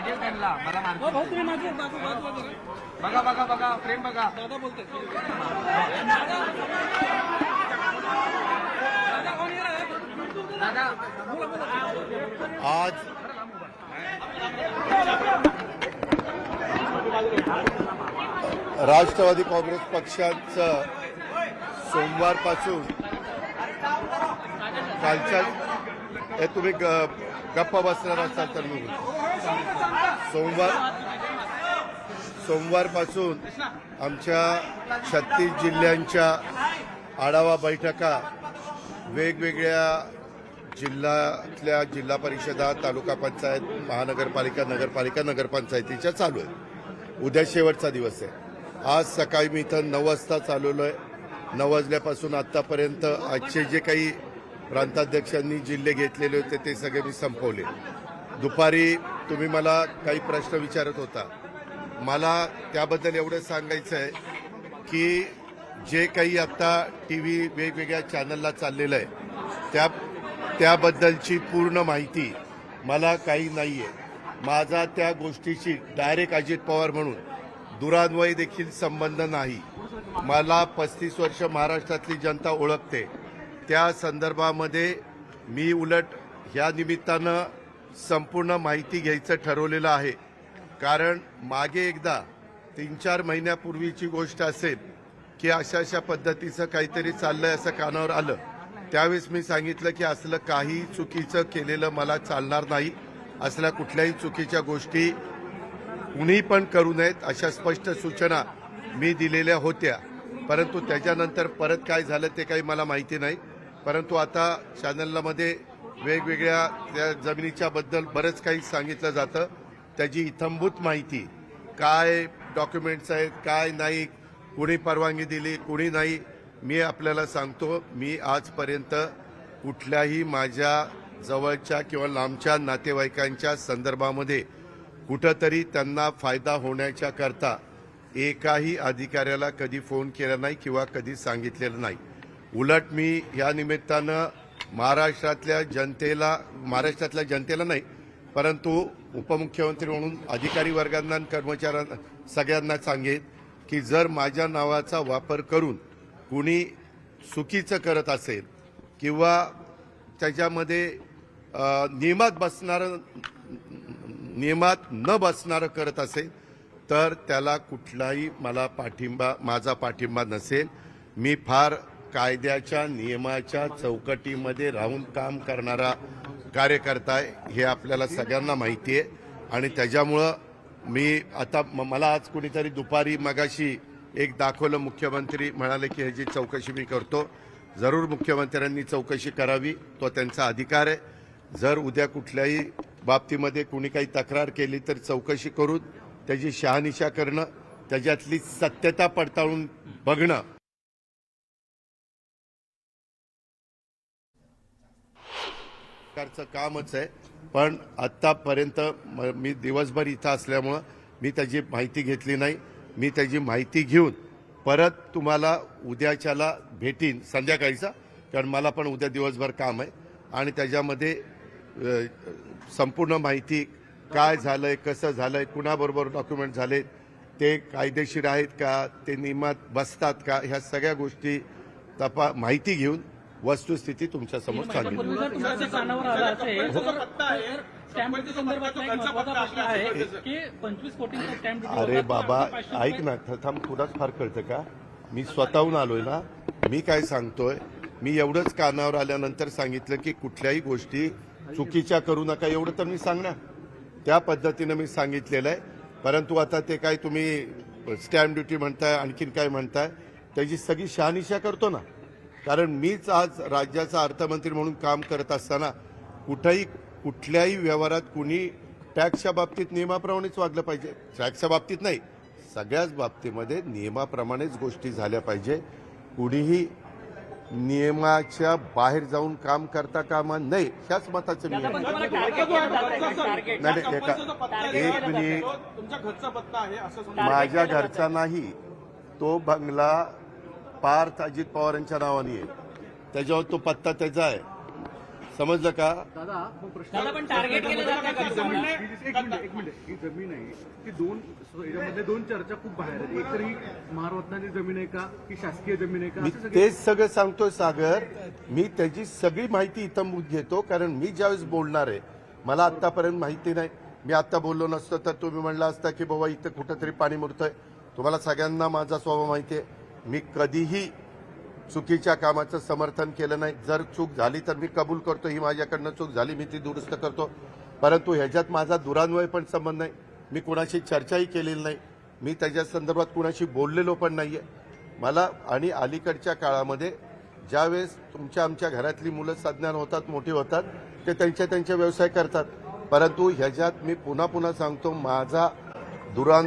लागेल त्यांना. मला मार्क हो बघा बघा बघा फ्रेम बघा. दादा बोलतोय. दादा. कोण येणार आहे? दादा बोला बोला आज राष्ट्रवादी काँग्रेस पक्षाचं सोमवारपासून कालच्या हे तुम्ही ग- गप्पा बसणार असाल तर मी बोलतो. सोमवार सोमवारपासून आमच्या छत्तीस जिल्ह्यांच्या आढावा बैठका वेगवेगळ्या जिल्ह्यातल्या जिल्हा परिषदा तालुका पंचायत महानगरपालिका नगरपालिका नगरपंचायतीच्या चालू आहे उद्या शेवटचा दिवस आहे. आज सकाळी मी इथं नऊ वाजता चालवलो आहे नऊ वाजल्यापासून आत्तापर्यंत आजचे जे काही प्रांताध्यक्षांनी जिल्हे घेतलेले होते ते सगळे मी संपवले. दुपारी तुम्ही मला काही प्रश्न विचारत होता. मला त्याबद्दल एवढं सांगायचं आहे की जे काही आता टी व्ही वेगवेगळ्या चॅनलला चाललेलं आहे त्या त्याबद्दलची पूर्ण माहिती मला काही नाही आहे माझा त्या गोष्टीशी डायरेक्ट अजित पवार म्हणून दुरान्वय देखील संबंध नाही. मला पस्तीस वर्ष महाराष्ट्रातली जनता ओळखते. त्या संदर्भामध्ये मी उलट ह्या निमित्तानं संपूर्ण माहिती घ्यायचं ठरवलेलं आहे. कारण मागे एकदा तीन चार महिन्यापूर्वीची गोष्ट असेल की अशा अशा पद्धतीचं काहीतरी चाललंय असं कानावर आलं. त्यावेळेस मी सांगितलं की असलं काही चुकीचं केलेलं मला चालणार नाही. असल्या कुठल्याही चुकीच्या गोष्टी कुणी पण करू नयेत अशा स्पष्ट सूचना मी दिलेल्या होत्या. परंतु त्याच्यानंतर परत काय झालं ते काही मला माहिती नाही. परंतु आता चॅनलमध्ये वेगवेगळ्या त्या जमिनीच्या बद्दल बरंच काही सांगितलं जातं. त्याची इथंभूत माहिती. काय डॉक्युमेंट्स आहेत काय नाही कुणी परवानगी दिली कुणी नाही मी आपल्याला सांगतो मी आजपर्यंत कुठल्याही माझ्या जवळच्या किंवा लांबच्या नातेवाईकांच्या संदर्भामध्ये कुठंतरी त्यांना फायदा होण्याच्या करता एकाही अधिकाऱ्याला कधी फोन केला नाही किंवा कधी सांगितलेलं नाही. उलट मी या निमित्तानं महाराष्ट्रातल्या जनतेला महाराष्ट्रातल्या जनतेला नाही परंतु उपमुख्यमंत्री म्हणून अधिकारी वर्गांना आणि कर्मचाऱ्यांना सगळ्यांना सांगेन की जर माझ्या नावाचा वापर करून कुणी चुकीचं करत असेल किंवा त्याच्यामध्ये नियमात बसणारं नियमात न बसणारं करत असेल तर त्याला कुठलाही मला पाठिंबा माझा पाठिंबा नसेल. मी फार कायद्याच्या नियमाच्या चौकटीमध्ये राहून काम करणारा कार्यकर्ता आहे हे आपल्याला सगळ्यांना माहिती आहे. आणि त्याच्यामुळं मी आता म- मला आज कुणीतरी दुपारी मगाशी एक दाखवलं मुख्यमंत्री म्हणाले की ह्याची चौकशी मी करतो. जरूर मुख्यमंत्र्यांनी चौकशी करावी तो त्यांचा अधिकार आहे. जर उद्या कुठल्याही बाबतीमध्ये कुणी काही तक्रार केली तर चौकशी करून त्याची शहानिशा करणं त्याच्यातली सत्यता पडताळून बघणं सरकारचं कामच आहे. पण आत्तापर्यंत म- मी दिवसभर इथं असल्यामुळं मी त्याची माहिती घेतली नाही. मी त्याची माहिती घेऊन परत तुम्हाला उद्याच्याला भेटीन संध्याकाळीचा कारण मला पण उद्या दिवसभर काम आहे. आणि त्याच्यामध्ये संपूर्ण माहिती काय झालं आहे कसं झालं आहे कुणाबरोबर डॉक्युमेंट झाले ते कायदेशीर आहेत का ते नियमात बसतात का ह्या सगळ्या गोष्टी तपा माहिती घेऊन वस्तुस्थिती तुमच्या स्टॅम्प ड्युटी अरे बाबा ऐक ना थांब तुलाच फार कळतं का? मी स्वतःहून आलोय ना. मी काय सांगतोय? मी एवढंच कानावर आल्यानंतर सांगितलं की कुठल्याही गोष्टी चुकीच्या करू नका. एवढं तर मी सांगणार. त्या पद्धतीनं मी सांगितलेलं आहे. परंतु आता ते काय तुम्ही स्टॅम्प ड्युटी म्हणताय आणखीन काय म्हणताय त्याची सगळी शहानिशा करतो ना. कारण मीच आज राज्याचा अर्थमंत्री म्हणून काम करत असताना कुठंही कुठल्याही व्यवहारात कुणी टॅक्सच्या बाबतीत नियमाप्रमाणेच वागलं पाहिजे. टॅक्सच्या बाबतीत नाही सगळ्याच बाबतीमध्ये नियमाप्रमाणेच गोष्टी झाल्या पाहिजे. कुणीही नियमाच्या बाहेर जाऊन काम करता कामा नये ह्याच मताचं मी नाही नाही, एका एक मिनिट. तुमच्या घरचा पत्ता आहे असं समजा माझ्या घरचा नाही तो बंगला पार्थ अजित पवारांच्या नावाने आहे. त्याच्यावर तो पत्ता त्याचा आहे. समजलं का? दादा पण टार्गेट केलं जातं का? एक मिनिट एक मिनिट. ही जमीन आहे ती दोन याच्यामध्ये दोन चर्चा खूप बाहेर आहेत. एक तर ही महारत्नाची जमीन आहे का? की शासकीय जमीन आहे का? मी असं सगळे तेच सगळं सांगतोय सागर. मी त्याची सगळी माहिती इथं घेतो कारण मी ज्यावेळेस बोलणार आहे मला आतापर्यंत माहिती नाही. मी आता बोललो नसतो तर तुम्ही म्हणला असता की बाबा इथं कुठंतरी पाणी मुरतंय. तुम्हाला सगळ्यांना माझा स्वभाव माहिती आहे. मी कधीही चुकीच्या कामाचं समर्थन केलं नाही. जर चूक झाली तर मी कबूल करतो. ही माझ्याकडनं चूक झाली मी ती दुरुस्त करतो. परंतु ह्याच्यात माझा दुरान्वय पण संबंध नाही. मी कुणाशी चर्चाही केलेली नाही. मी त्याच्या संदर्भात कुणाशी बोललेलो पण नाहीये. मला आणि अलीकडच्या काळामध्ये ज्यावेळेस तुमच्या आमच्या घरातली मुलं सज्ञान होतात मोठी होतात ते त्यांच्या त्यांचे व्यवसाय करतात. परंतु ह्याच्यात मी पुन्हा पुन्हा सांगतो माझा दुरान